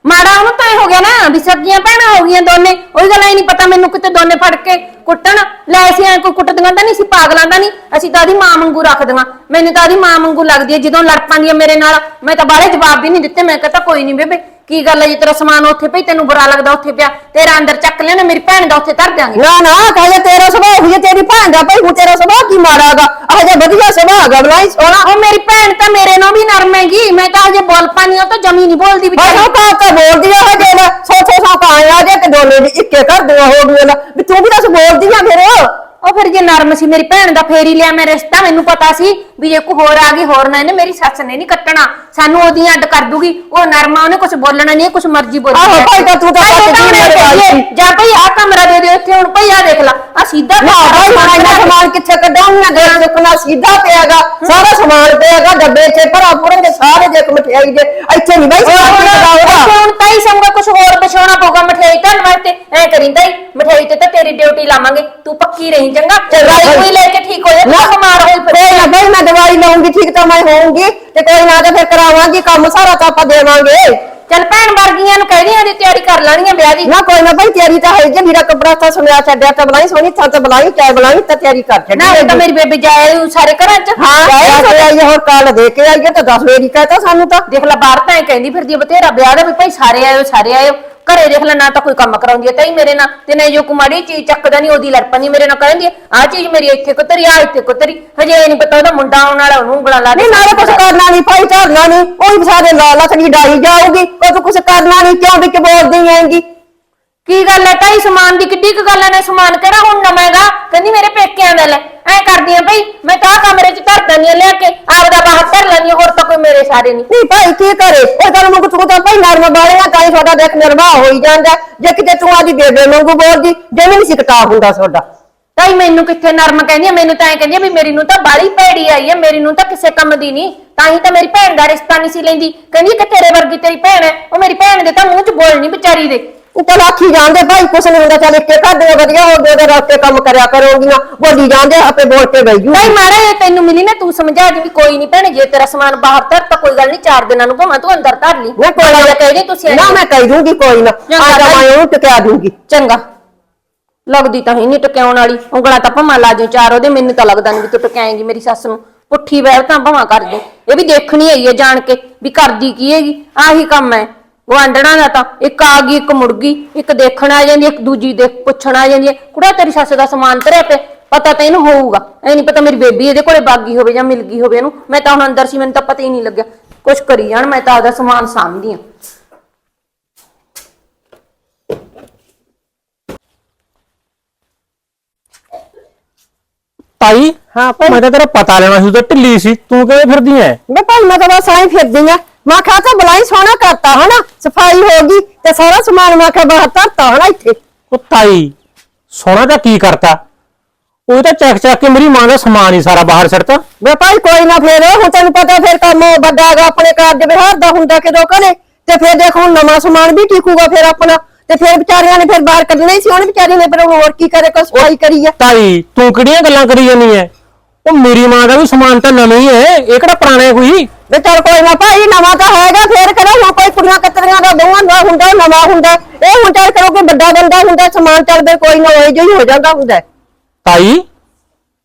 S1: ਮਾੜਾ ਉਹਨੂੰ ਤਾਂ ਇਹ ਹੋ ਗਿਆ ਨਾ ਵੀ ਸੱਗੀਆਂ ਭੈਣਾਂ ਹੋ ਗਈਆਂ ਦੋਨੇ। ਉਹੀ ਗੱਲ ਹੀ ਨਹੀਂ ਪਤਾ ਮੈਨੂੰ ਕਿਤੇ ਦੋਨੇ ਫੜ ਕੇ ਕੁੱਟਣ। ਲੈ ਅਸੀਂ ਐ ਕੋਈ ਕੁੱਟਦੀਆਂ ਤਾਂ ਨਹੀਂ ਸੀ ਪਾਗਲਾਂ ਦਾ ਨਹੀਂ। ਅਸੀਂ ਤਾਂ ਆਦੀ ਮਾਂ ਵਾਂਗੂ ਰੱਖਦੀਆਂ। ਮੈਨੂੰ ਤਾਂ ਆਦੀ ਮਾਂ ਵਾਂਗੂ ਲੱਗਦੀ ਹੈ ਜਦੋਂ ਲੜ ਪੈਂਦੀਆਂ ਮੇਰੇ ਨਾਲ। ਮੈਂ ਤਾਂ ਬਾਹਲੇ ਜਵਾਬ ਵੀ ਨਹੀਂ ਦਿੱਤੇ। ਮੈਂ ਕਹਤਾ ਕੋਈ ਨਹੀਂ ਬੇਬੇ ਕੀ ਗੱਲ ਹੈ ਜੀ ਤੇਰਾ ਸਮਾਨ ਉੱਥੇ ਪਈ ਤੈਨੂੰ ਬੁਰਾ ਲੱਗਦਾ ਉੱਥੇ ਪਿਆ? ਤੇਰਾ ਅੰਦਰ ਚੱਕ ਲੈਣਾ ਮੇਰੀ ਭੈਣ ਦਾ ਉੱਥੇ ਧਰ ਦਿਆਂਗੇ।
S3: ਨਾ ਨਾ ਕਹੇ ਤੇਰਾ ਸੁਭਾਅ ਹੋਈ ਤੇਰੀ ਭੈਣ ਦਾ ਭਾਈ ਹੁਣ ਤੇਰਾ ਸੁਭਾਅ ਕੀ ਮਾਰਾਗਾ ਆਹ ਜੇ ਵਧੀਆ ਸੁਭਾਅ ਹੈਗਾ ਬਲਾਈ ਸੋਹਣਾ
S1: ਉਹ ਮੇਰੀ ਭੈਣ ਤਾਂ ਮੇਰੇ ਨਾਲ ਵੀ ਨਰਮ ਹੈਗੀ। ਮੈਂ ਤਾਂ ਹਜੇ ਬੋਲ ਪਾਣੀ ਉਹ ਤਾਂ ਜਮੀ ਨਹੀਂ ਬੋਲਦੀ ਵਿਚਾਰੀ।
S3: ਉਹ ਕਾ ਤਾਂ ਬੋਲਦੀ ਆ ਹਜੇ ਨਾ। ਸੌ ਸੌ ਸੌ ਕਾਇਆ ਜੇ ਕਿ ਦੋਨੇ ਦੀ ਇੱਕੇ ਕਰ ਦੋ ਹੋ ਗਈ ਨਾ। ਵੀ ਤੂੰ ਵੀ ਦੱਸ ਬੋਲਦੀ ਆ ਫਿਰ।
S1: ਉਹ ਫਿਰ ਜੇ ਨਰਮ ਸੀ ਮੇਰੀ ਭੈਣ ਦਾ ਫੇਰ ਹੀ ਲਿਆ ਮੈਂ ਰਿਸ਼ਤਾ ਮੈਨੂੰ ਪਤਾ ਸੀ। ਵੀ ਜੇ ਕੋਈ ਹੋਰ ਆ ਗਈ ਹੋਰ ਨਾ ਇਹਨੇ ਮੇਰੀ ਸੱਸ ਨੇ ਨਹੀਂ ਕੱਟਣਾ। ਸਾਨੂੰ ਉਹਦੀ ਅੱਡ ਕਰ ਦੂਗੀ। ਉਹ ਨਰਮਾ ਉਹਨੇ ਕੁਝ ਬੋਲਣਾ ਨਹੀਂ ਕੁਝ ਮਰਜ਼ੀ ਬੋਲੀ
S3: ਆਹੋ ਭਾਈ ਤਾਂ ਤੂੰ ਤਾਂ ਮੇਰੇ।
S1: ਜਾਂ ਭਈ ਆ ਕਮਰਾ ਦੇ ਦੇ ਇੱਥੇ ਹੁਣ ਭਈ ਆ ਦੇਖ ਲਾ। ਆ ਸਿੱਧਾ
S3: ਨਾ ਭਾਈ ਹੁਣ ਇੰਨਾ ਸਮਾਨ ਕਿੱਥੇ ਕੱਢਾਂਗੀਆਂ ਦੇ ਚੁੱਕਣਾ ਸਿੱਧਾ ਪਿਆਗਾ। ਸਾਰਾ ਸਮਾਨ ਪਿਆਗਾ ਡੱਬੇ 'ਚ ਭਰਾ ਪੁਰੰਗੇ ਸਾਰੇ ਦੇਖ ਮਠਿਆਈ ਦੇ। ਇੱਥੇ ਨਹੀਂ ਬਾਈ ਸਮਾਨ ਕਿਦਾਉਗਾ
S1: ਹੁਣ ਤਾਈ ਸੰਗਾ ਕੁਝ ਹੋਰ ਵਿਛਾਉਣਾ ਪਊਗਾ ਮਠਿਆਈ ਧਰਨ ਵਾਸਤੇ। ਐ ਕਰਿੰਦਾ ਹੀ ਮਠਿਆਈ ਤੇ ਤਾਂ ਤੇਰੀ ਡਿਊਟੀ ਲਾਵਾਂਗੇ। ਤੂੰ ਪੱਕੀ ਰਹੀ ਚੰਗਾ?
S3: ਚੰਗਾ
S1: ਦਵਾਈ
S3: ਭਾਈ।
S1: ਕੋਈ ਲੈ ਕੇ ਠੀਕ ਹੋ ਜਾ
S3: ਨਾ
S1: ਤੂੰ ਬਿਮਾਰ ਹੋਈ ਫਿਰ
S3: ਕੋਈ ਨਾ ਭਾਈ ਮੈਂ ਦਵਾਈ ਲਾਉਂਗੀ ਠੀਕ ਤਾਂ ਮੈਂ ਹੋਊਂਗੀ ਤੇ ਕੋਈ ਨਾ ਤੇ ਫਿਰ ਕਰਾਵਾਂਗੀ ਕੰਮ ਸਾਰਾ ਤਾਂ ਆਪਾਂ ਦੇਵਾਂਗੇ।
S1: ਚੱਲ ਭੈਣ ਵਰਗੀਆਂ ਨੂੰ ਕਹਿ ਦੀ ਤਿਆਰੀ ਕਰ ਲੈਣੀਆਂ ਵਿਆਹ ਦੀ।
S3: ਨਾ ਕੋਈ ਨਾ ਭਾਈ ਤਿਆਰੀ ਤਾਂ ਹੈਗੀ ਆ, ਮੇਰਾ ਕਪੜਾ ਤਾਂ ਸੁਣਿਆ ਛੱਡਿਆ ਤਾਂ ਬਲਾਈ ਸੋਹਣੀ ਥਾਂ ਤੇ ਬਲਾਈ ਚਾਹ ਬਲਾਈ ਤਾਂ ਤਿਆਰੀ ਕਰ ਛੱਡੀ
S1: ਨਾ ਉਹ ਤਾਂ ਮੇਰੀ ਬੇਬੀ ਜਾਏ ਸਾਰੇ ਘਰਾਂ ਚ।
S3: ਹਾਂ
S1: ਜਾਏ
S3: ਜਾ ਕੇ ਆਈਏ ਹੋਰ ਕਾਲ ਦੇ ਕੇ ਆਈਏ ਤਾਂ 10 ਵੇਰੀ ਕਹਤਾ ਸਾਨੂੰ ਤਾਂ।
S1: ਦੇਖ ਲੈ ਬਾਹਰ ਤਾਂ ਐਂ ਕਹਿੰਦੀ ਫਿਰਦੀ ਆ ਬਥੇਰਾ ਵਿਆਹ ਦਾ ਵੀ ਭਾਈ ਸਾਰੇ ਆਇਓ ਸਾਰੇ ਆਇਓ। ਘਰੇ ਦੇਖ ਲੈ, ਨਾ ਤਾਂ ਕੋਈ ਕੰਮ ਕਰਾਉਂਦੀ ਐ ਤਾਈ ਮੇਰੇ ਨਾਲ, ਤੇ ਨਾ ਜੋ ਕੁਮਾਰੀ ਚੀਜ਼ ਚੱਕਦਾ ਨਹੀਂ ਉਹਦੀ ਲੜ ਪੈਂਦੀ ਮੇਰੇ ਨਾਲ ਕਹਿੰਦੀ ਆ ਚੀਜ਼ ਮੇਰੀ ਇੱਥੇ ਕੁੱਤਰੀ ਆ ਇੱਥੇ ਕੁੱਤਰੀ। ਹਜੇ ਇਹ ਨਹੀਂ ਪਤਾ ਉਹਦਾ ਮੁੰਡਾ ਆਉਣ ਵਾਲਾ, ਉਹਨੂੰ ਉਂਗਲਾਂ ਲਾ
S3: ਨਹੀਂ, ਨਾਲੇ ਕੁਛ ਕਰਨਾ ਨਹੀਂ ਭਾਈ ਝੜਨਾ ਨਹੀਂ ਉਹੀ ਸਾਰੇ ਲਾਲਾ ਸੜੀ ਡਾਈ ਜਾਊਗੀ। ਉਹ ਕੁਛ ਕਰਨਾ ਨਹੀਂ ਕਿਉਂ ਵਿੱਚ ਬੋਲਦੀ ਹੈਂਗੀ?
S1: ਕੀ ਗੱਲ ਹੈ ਤਾਈ ਸਮਾਨ ਦੀ ਕਿੱਡੀ ਕੁ ਗੱਲ ਨੇ ਸਮਾਨ ਕਿਹੜਾ ਹੁਣ ਨਵਾਂਗਾ ਕਹਿੰਦੀ ਮੇਰੇ ਪੇਕਿਆਂ ਦਾ ਲੈ। ਐ ਕਰਦੀ ਆ ਭਈ ਮੈਂ ਤਾਂ ਕਮਰੇ 'ਚ ਧਰ ਦਿੰਦੀ ਆ ਲਿਆ ਕੇ। ਆਪਦਾ ਬਾਹਰ ਧਰ ਲੈਂਦੀ ਹਾਂ, ਹੋਰ ਤਾਂ ਕੋਈ ਮੇਰੇ ਸਾਰੇ ਨਹੀਂ।
S3: ਨਹੀਂ ਭਾਈ ਕੀ ਕਰੇ? ਉਹ ਤਾਂ ਨੂੰ ਤੂੰ ਤਾਂ ਭਾਈ ਨਰਮ ਬਾਲਿਆ ਤਾਂ ਹੀ ਤੁਹਾਡਾ ਦੇਖ ਨਿਰਵਾਹ ਹੋਈ ਜਾਂਦਾ। ਜੇ ਕਿਤੇ ਤੂੰ ਆਦੀ ਬੇਬੇ ਵਾਂਗੂ ਬੋਲਦੀ ਜਿਵੇਂ ਨਹੀਂ ਸਿਕਟਾ ਹੁੰਦਾ ਤੁਹਾਡਾ
S1: ਤਾਈ ਮੈਨੂੰ ਕਿੱਥੇ ਨਰਮ ਕਹਿੰਦੀ ਆ? ਮੈਨੂੰ ਤਾਂ ਐ ਕਹਿੰਦੀ ਆ ਵੀ ਮੇਰੀ ਨੂੰ ਤਾਂ ਬਾਲੀ ਭੈੜੀ ਆਈ ਆ ਮੇਰੀ ਨੂੰ ਤਾਂ ਕਿਸੇ ਕੰਮ ਦੀ ਨਹੀਂ। ਤਾਂ ਹੀ ਤਾਂ ਮੇਰੀ ਭੈਣ ਦਾ ਰਿਸ਼ਤਾ ਨਹੀਂ ਸੀ ਲੈਂਦੀ। ਕਹਿੰਦੀ ਕਿ ਤੇਰੇ ਵਰਗੀ ਤੇਰੀ ਭੈਣ ਹੈ ਉਹ ਮੇਰੀ ਭੈਣ ਦੇ ਤਾਂ ਮੂੰਹ 'ਚ ਬੋਲ ਨਹੀਂ ਵਿਚਾਰੀ ਦੇ।
S3: ਤਾਂ ਆਖੀ ਜਾਂਦੇ ਭਾਈ ਕੁਛ ਨਹੀਂ ਹੁੰਦਾ ਚੱਲ ਇੱਕੇ ਘਰ ਦੇ ਵਧੀਆ ਹੋ ਗਏ ਉਹਦੇ ਰਸਤੇ ਕੰਮ ਕਰਿਆ ਕਰੋਗੀਆਂ ਬੋਲੀ ਜਾਂਦੇ ਆਪੇ ਬੋਲ ਕੇ ਬਈ ਜੂ
S1: ਮਾਰੇ ਜੇ ਤੈਨੂੰ ਮਿਲੀ ਨਾ ਤੂੰ ਸਮਝਾ ਦੀ ਵੀ ਕੋਈ ਨਹੀਂ ਭੈਣੇ ਜੇ ਤੇਰਾ ਸਮਾਨ ਬਾਹਰ ਧਰ ਤਾਂ ਕੋਈ ਗੱਲ ਨਹੀਂ ਚਾਰ ਦਿਨਾਂ ਨੂੰ ਭਾਵੇਂ ਤੂੰ ਅੰਦਰ ਧਰ ਲਈ।
S3: ਮੈਂ ਕੋਈ
S1: ਨਾ ਕਹਿ ਦੇ ਤੁਸੀਂ
S3: ਨਾ ਮੈਂ ਕਹਿ ਦੂੰਗੀ ਕੋਈ ਨਾ ਆ ਜਾ
S1: ਭਾਈ।
S3: ਮੈਂ ਉਹਨੂੰ ਟਿਕਾ ਦੂੰਗੀ।
S1: ਚੰਗਾ। ਲੱਗਦੀ ਤਾਂ ਹੀ ਨਹੀਂ ਟਕਿਆਉਣ ਵਾਲੀ ਉਂਗਲਾਂ ਤਾਂ ਭਮਾ ਲਾ ਜੇ ਚਾਰ ਉਹਦੇ ਮੈਨੂੰ ਤਾਂ ਲੱਗਦਾ ਨਹੀਂ ਵੀ ਤੂੰ ਟਕਿਆਏਂਗੀ ਮੇਰੀ ਸੱਸ ਨੂੰ। ਪੁੱਠੀ ਵੈਰ ਤਾਂ ਭਮਾ ਕਰ ਦੇ ਇਹ ਵੀ ਦੇਖਣੀ ਹੈਗੀ ਹੈ ਜਾਣ ਕੇ ਵੀ ਕਰਦੀ ਕੀ ਹੈਗੀ ਆਹੀ ਕੰਮ ਹੈ। ਗਵਾਂਡਣਾ ਦਾ ਤਾਂ ਇੱਕ ਆ ਗਈ ਇੱਕ ਮੁੜ ਗਈ ਇੱਕ ਦੇਖਣ ਆ ਜਾਂਦੀ ਇੱਕ ਦੂਜੀ ਦੇਖ ਪੁੱਛਣ ਆ ਜਾਂਦੀ ਹੈ। ਕੁੜਾ ਤੇਰੀ ਸੱਸ ਦਾ ਸਮਾਨ ਧਰਿਆ ਪਿਆ ਪਤਾ ਤਾਂ ਇਹਨੂੰ ਹੋਊਗਾ। ਐ ਨਹੀਂ ਪਤਾ ਮੇਰੀ ਬੇਬੀ ਇਹਦੇ ਕੋਲੇ ਬਾਗੀ ਹੋਵੇ ਜਾਂ ਮਿਲ ਗਈ ਹੋਵੇ ਇਹਨੂੰ। ਮੈਂ ਤਾਂ ਹੁਣ ਅੰਦਰ ਸੀ ਮੈਨੂੰ ਤਾਂ ਪਤਾ ਹੀ ਨਹੀਂ ਲੱਗਿਆ। ਕੁਛ ਕਰੀ ਜਾਣ ਮੈਂ ਤਾਂ ਆਪਦਾ ਸਮਾਨ ਸਾਂਭਦੀ ਆ
S4: ਤਾਈ
S3: ਹਾਂ
S4: ਮੈਂ ਤਾਂ ਤੇਰਾ ਪਤਾ ਲੈਣਾ ਸੀ ਤੂੰ ਤਾਂ ਢਿੱਲੀ ਸੀ। ਤੂੰ ਕਿਵੇਂ ਫਿਰਦੀ ਐ?
S3: ਮੈਂ ਭਾਈ ਮੈਂ ਤਾਂ ਬਸ ਐਂ ਫਿਰਦੀ ਆ। ਮੈਂ ਕਿਹਾ ਤਾਂ ਬਲਾਈ ਸੋਹਣਾ ਕਰਤਾ ਹਨਾ? ਸਫ਼ਾਈ ਹੋ ਗਈ ਤੇ ਸਾਰਾ ਸਮਾਨ ਮੈਂ ਕਿਹਾ ਬਾਹਰ ਧਰਤਾ ਹਨਾ ਇੱਥੇ?
S4: ਉਹ ਤਾਈ ਸੋਨਾ ਤਾਂ ਕੀ ਕਰਤਾ? ਉਹ ਤਾਂ ਚੱਕ ਚੱਕ ਕੇ ਮੇਰੀ ਮਾਂ ਦਾ ਸਮਾਨ ਹੀ ਸਾਰਾ ਬਾਹਰ ਛੱਡਤਾ
S3: ਵੇ ਭਾਈ ਕੋਈ ਨਾ ਫੇਰ ਹੁਣ ਤੈਨੂੰ ਪਤਾ ਫੇਰ ਕੰਮ ਵੱਡਾ ਹੈਗਾ ਆਪਣੇ ਕਾਰਜ ਵਿਹਾਰ ਦਾ ਹੁੰਦਾ ਕਿਦੋਂ ਕਰੇ ਤੇ ਫੇਰ ਦੇਖ ਹੁਣ ਨਵਾਂ ਸਮਾਨ ਵੀ ਟਿਕੂਗਾ ਫੇਰ ਆਪਣਾ ਤੇ ਫੇਰ ਵਿਚਾਰੀਆਂ ਨੇ ਫੇਰ ਬਾਹਰ ਕੱਢਣਾ ਹੀ ਸੀ ਹੁਣ ਵਿਚਾਰੀ ਨੇ ਫਿਰ ਹੁਣ ਹੋਰ ਕੀ ਕਰੇ ਕੋਈ ਸਫ਼ਾਈ ਕਰੀ ਆ।
S4: ਤਾਈ ਤੂੰ ਕਿਹੜੀਆਂ ਗੱਲਾਂ ਕਰੀ ਜਾਂਦੀ ਐ? ਉਹ ਮੇਰੀ ਮਾਂ ਦਾ ਵੀ ਸਮਾਨ ਤਾਂ ਨਵਾਂ ਹੀ ਐ ਇਹ ਕਿਹੜਾ ਪੁਰਾਣਾ ਹੈ ਕੋਈ?
S3: ਵੇ ਚੱਲ ਕੋਈ ਨਾ ਭਾਈ ਨਵਾਂ ਤਾਂ ਹੈਗਾ ਫੇਰ ਕਿਹੜਾ ਹੁਣ ਕੋਈ ਕੁੜੀਆਂ ਕਤਰੀਆਂ ਦਾ ਦੋਵਾਂ ਦਾ ਹੁੰਦਾ ਨਵਾਂ ਹੁੰਦਾ। ਇਹ ਹੁਣ ਚੱਲ ਕਰੋ ਕੋਈ ਵੱਡਾ ਬੰਦਾ ਹੁੰਦਾ ਸਮਾਨ ਚੱਲ ਫੇਰ ਕੋਈ ਨਾ ਹੋਏ ਜੋ ਹੀ ਹੋ ਜਾਂਦਾ ਹੁੰਦਾ।
S4: ਤਾਈ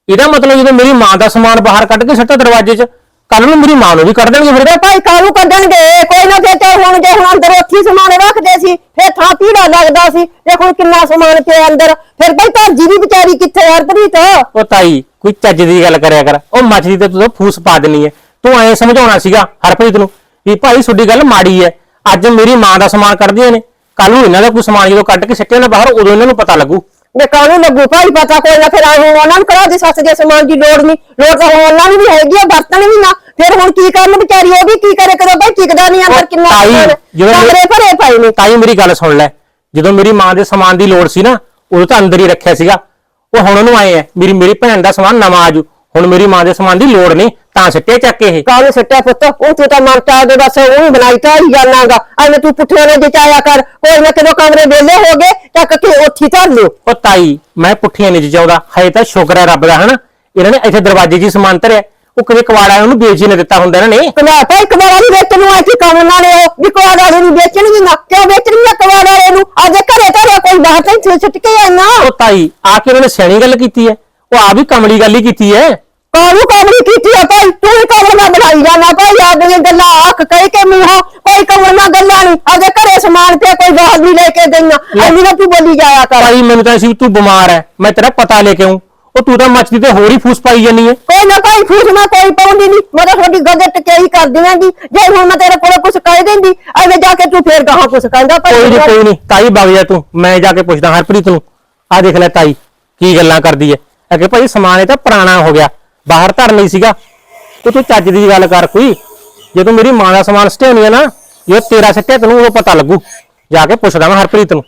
S4: ਇਹਦਾ ਮਤਲਬ ਜਦੋਂ ਮੇਰੀ ਮਾਂ ਦਾ ਸਮਾਨ ਬਾਹਰ ਕੱਢ ਕੇ ਸੱਟਾ ਦਰਵਾਜ਼ੇ 'ਚ ਕੱਲ ਨੂੰ ਮੇਰੀ ਮਾਂ ਨੂੰ ਵੀ ਕੱਢ ਦੇਣਗੇ ਫਿਰ।
S3: ਭਾਈ ਕਾਹਨੂੰ ਕੱਢਣਗੇ। ਕੋਈ ਨਾ ਫੇਰ ਚੱਲ ਹੁਣ ਜੇ ਹੁਣ ਅੰਦਰ ਉੱਥੇ ਹੀ ਸਮਾਨ ਰੱਖਦੇ ਸੀ ਫੇਰ ਥਾਂ ਪੀੜਾ ਲੱਗਦਾ ਸੀ। ਦੇਖ ਹੁਣ ਕਿੰਨਾ ਸਮਾਨ ਪਿਆ ਅੰਦਰ ਫਿਰ ਭਾਈ ਧਰਜੀ ਵੀ ਵਿਚਾਰੀ ਕਿੱਥੇ ਹਰਪ੍ਰੀਤ?
S4: ਉਹ ਤਾਈ ਕੋਈ ਚੱਜ ਦੀ ਗੱਲ ਕਰਿਆ ਕਰ। ਉਹ ਮੱਛਦੀ ਤੇ ਤੂੰ ਤਾਂ ਫੂਸ ਪਾ ਦੇਣੀ ਐ। ਤੂੰ ਐਂ ਸਮਝਾਉਣਾ ਸੀਗਾ ਹਰਪ੍ਰੀਤ ਨੂੰ ਵੀ ਭਾਈ ਤੁਹਾਡੀ ਗੱਲ ਮਾੜੀ ਐ। ਅੱਜ ਮੇਰੀ ਮਾਂ ਦਾ ਸਮਾਨ ਕੱਢਦੀਆਂ ਨੇ। ਕੱਲ ਨੂੰ ਇਹਨਾਂ ਦਾ ਕੋਈ ਸਮਾਨ ਜਦੋਂ ਕੱਢ ਕੇ ਸਿੱਟਿਆ ਨਾ ਬਾਹਰ ਉਦੋਂ ਇਹਨਾਂ ਨੂੰ ਪਤਾ ਲੱਗੂ।
S3: ਵੇ ਕਾਹਨੂੰ ਲੱਗੂ? ਭਾਈ ਪਤਾ ਕੋਈ ਨਾ ਫਿਰ ਆਹੂ ਉਹਨਾਂ ਨੂੰ ਕਰਾ ਦੇ ਸੱਸ ਦੇ ਸਮਾਨ ਦੀ ਲੋੜ ਨਹੀਂ ਲੋੜ ਤਾਂ ਹੁਣ ਉਹਨਾਂ ਨੂੰ ਵੀ ਹੈਗੀ ਆ ਵਰਤਣ ਵੀ ਨਾ। ਫਿਰ ਹੁਣ ਕੀ ਕਰਨ ਵਿਚਾਰੀ ਉਹ ਵੀ ਕੀ ਕਰੇ ਕਦੋਂ? ਭਾਈ ਟਿਕਦਾ ਨਹੀਂ ਅੰਦਰ ਕਿੰਨਾ
S4: ਤਾਈ,
S3: ਸਮਾਨ ਹੈ।
S4: ਜਦੋਂ
S3: ਕਮਰੇ
S4: ਮੇਰੇ-
S3: ਭਰੇ ਪਏ ਨੇ।
S4: ਤਾਈ ਮੇਰੀ ਗੱਲ ਸੁਣ ਲੈ। ਜਦੋਂ ਮੇਰੀ ਮਾਂ ਦੇ ਸਮਾਨ ਦੀ ਲੋੜ ਸੀ ਨਾ ਉਦੋਂ ਤਾਂ ਅੰਦਰ ਹੀ ਰੱਖਿਆ ਸੀਗਾ। ਉਹ ਹੁਣ ਉਹਨੂੰ ਆਏ ਐ ਮੇਰੀ ਮੇਰੀ ਭੈਣ ਦਾ ਸਮਾਨ ਨਵਾਂ ਆਜੂ ਹੁਣ ਮੇਰੀ ਮਾਂ ਦੇ ਸਮਾਨ ਦੀ ਲੋੜ ਨਹੀਂ ਤਾਂ ਸਿੱਟੇ ਚੱਕ ਕੇ ਇਹ।
S3: ਕਾਹਨੂੰ ਸੱਟਿਆ ਪੁੱਤ? ਉਹ ਤੂੰ ਤਾਂ ਚਾਹ ਦੇ ਬਸ ਉਹ ਹੀ ਬਣਾਈ ਤਾਂ ਹੀ ਜਾਣਾਗਾ ਐਵੇਂ ਤੂੰ ਪੁੱਠੇ ਨੇ ਜਿਚਾਇਆ ਕਰ। ਕੋਈ ਨਾ ਕਿਦੋਂ ਕਮਰੇ ਵਿਹਲੇ ਹੋ ਗਏ ਚੱਕ ਕੇ ਉੱਥੇ ਧਰ ਲਿਓ।
S4: ਉਹ ਤਾਈ ਮੈਂ ਪੁੱਠੀਆਂ ਨਹੀਂ ਚਾਹੁੰਦਾ ਹਜੇ ਤਾਂ ਸ਼ੁਕਰ ਹੈ ਰੱਬ ਦਾ ਹਨਾ? ਇਹਨਾਂ ਨੇ ਇੱਥੇ ਦਰਵਾਜ਼ੇ 'ਚ ਹੀ ਸਮਾਨ ਧਰਿਆ। ਉਹ ਕਦੇ ਕਵਾੜਾ ਉਹਨੂੰ ਵੇਚ ਹੀ ਨਾ ਦਿੱਤਾ ਹੁੰਦਾ ਇਹਨਾਂ ਨੇ।
S3: ਕਮਾ ਭਾਈ ਕਵਾੜਾ ਨਹੀਂ ਵੇਚਣ ਨੂੰ ਆਈ ਕੰਮ ਉਹਨਾਂ ਨੇ ਉਹ? ਵੀ ਕਵਾੜਾ ਨੂੰ ਵੇਚਣਗੇ ਨਾ ਕਿਉਂ ਵੇਚਣਗੇ ਕਵਾੜਾ ਨੂੰ? ਅੱਜ ਘਰੇ ਧਰਿਆ ਕੋਈ ਬਾਹਰ ਤਾਂ ਛੁੱਟ ਕੇ ਆਣਾ
S4: ਉਹ ਤਾਈ ਆ ਕੇ ਉਹਨਾਂ ਨੇ ਸਿਆਣੀ ਗੱਲ ਕੀਤੀ ਹੈ। ਉਹ ਆ ਵੀ ਕਮਲੀ ਗੱਲ ਹੀ ਕੀਤੀ ਹੈ
S3: ਕਾਹਨੂੰ ਕਾਮੜੀ ਕੀਤੀ ਆ ਭਾਈ ਤੂੰ ਹੀ ਕੰਮ ਨਾ ਬਣਾਈ ਜਾਣਾ ਭਾਈ ਆਦਮੀ ਗੱਲਾਂ ਆਖ ਕਹਿ ਕੇ ਮੂੰਹੋਂ ਕੋਈ ਕਮਲੀਆਂ ਗੱਲਾਂ ਨਹੀਂ ਆਪਦੇ ਘਰੇ ਸਮਾਨ ਪਿਆ ਕੋਈ ਬਾਹਰ ਨਹੀਂ ਲੈ ਕੇ ਗਈਆਂ ਐਵੇਂ ਨਾ ਤੂੰ ਬੋਲੀ ਜਾਇਆ ਕਰ।
S4: ਭਾਈ ਮੈਨੂੰ ਤਾਂ ਸੀ ਤੂੰ ਬਿਮਾਰ ਹੈ ਮੈਂ ਤੇਰਾ ਪਤਾ ਲੈ ਕੇ ਆਉਂ ਉਹ ਤੂੰ ਤਾਂ ਮੱਛਦੀ ਤੇ ਹੋਰ ਹੀ ਫੂਸ ਪਾਈ ਜਾਨੀ ਹੈ
S3: ਕੋਈ ਨਾ ਕੋਈ ਫੂਸ ਮੈਂ ਕੋਈ ਪਾਉਂਦੀ ਨਹੀਂ ਮੈਂ ਤਾਂ ਤੁਹਾਡੀ ਗੱਲ ਟਕਿਆਈ ਕਰਦੀਆਂ ਦੀ ਜੇ ਹੁਣ ਮੈਂ ਤੇਰੇ ਕੋਲ ਕੁਝ ਕਹਿ ਦਿੰਦੀ ਐਵੇਂ ਜਾ ਕੇ ਤੂੰ ਫੇਰ ਗਾਹਾਂ ਕੁਝ ਕਹਿੰਦਾ
S4: ਕੋਈ ਨਹੀਂ ਕੋਈ ਨਹੀਂ ਤਾਈ ਵਗ ਜਾ ਤੂੰ ਮੈਂ ਜਾ ਕੇ ਪੁੱਛਦਾ ਹਰਪ੍ਰੀਤ ਨੂੰ। ਆ ਦੇਖ ਲੈ ਤਾਈ ਕੀ ਗੱਲਾਂ ਕਰਦੀ ਐ। ਅਗੇ ਭਾਈ ਸਮਾਨ ਇਹ ਤਾਂ ਪੁਰਾਣਾ ਹੋ ਗਿਆ, ਬਾਹਰ ਧਰ ਨਹੀਂ ਸੀਗਾ। ਤੇ ਤੂੰ ਚੱਜ ਦੀ ਗੱਲ ਕਰ ਕੋਈ, ਜੇ ਤੂੰ ਮੇਰੀ ਮਾਂ ਦਾ ਸਮਾਨ ਸਟਿਆਉਣੀ ਆ ਨਾ, ਜੇ ਤੇਰਾ ਸੱਟਿਆ ਤੈਨੂੰ ਉਹ ਪਤਾ ਲੱਗੂ, ਜਾ ਕੇ ਪੁੱਛਦਾ ਮੈਂ ਹਰਪ੍ਰੀਤ ਨੂੰ।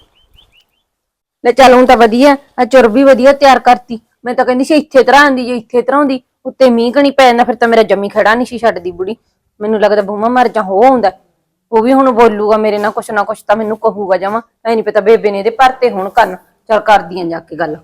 S1: ਲੈ ਚੱਲ ਹੁਣ ਤਾਂ ਵਧੀਆ, ਆ ਚੁਰ ਵਧੀਆ ਤਿਆਰ ਕਰਤੀ। ਮੈਂ ਤਾਂ ਕਹਿੰਦੀ ਸੀ ਇੱਥੇ ਤਰ੍ਹਾਂ ਆਂਦੀ ਜੇ ਇੱਥੇ ਤਰ੍ਹਾਂ ਆਉਂਦੀ ਉੱਤੇ ਮੀਂਹ ਕਣੀ ਪੈ ਜਾਂਦਾ, ਫਿਰ ਤਾਂ ਮੇਰਾ ਜੰਮੀ ਖੜਾ ਨਹੀਂ ਸੀ ਛੱਡਦੀ ਬੁੜੀ। ਮੈਨੂੰ ਲੱਗਦਾ ਭੂਮਾ ਮਰ ਜਾ, ਹੋ ਆਉਂਦਾ। ਉਹ ਵੀ ਹੁਣ ਬੋਲੂਗਾ ਮੇਰੇ ਨਾਲ, ਕੁਛ ਨਾ ਕੁਛ ਤਾਂ ਮੈਨੂੰ ਕਹੂਗਾ ਜਾਵਾਂ ਐ ਨਹੀਂ ਪਤਾ ਬੇਬੇ ਨੇ ਇਹਦੇ ਭਰਤੇ ਹੁਣ ਕੰਨ ਚੱਲ ਕਰਦੀਆਂ ਜਾ ਕੇ ਗੱਲ।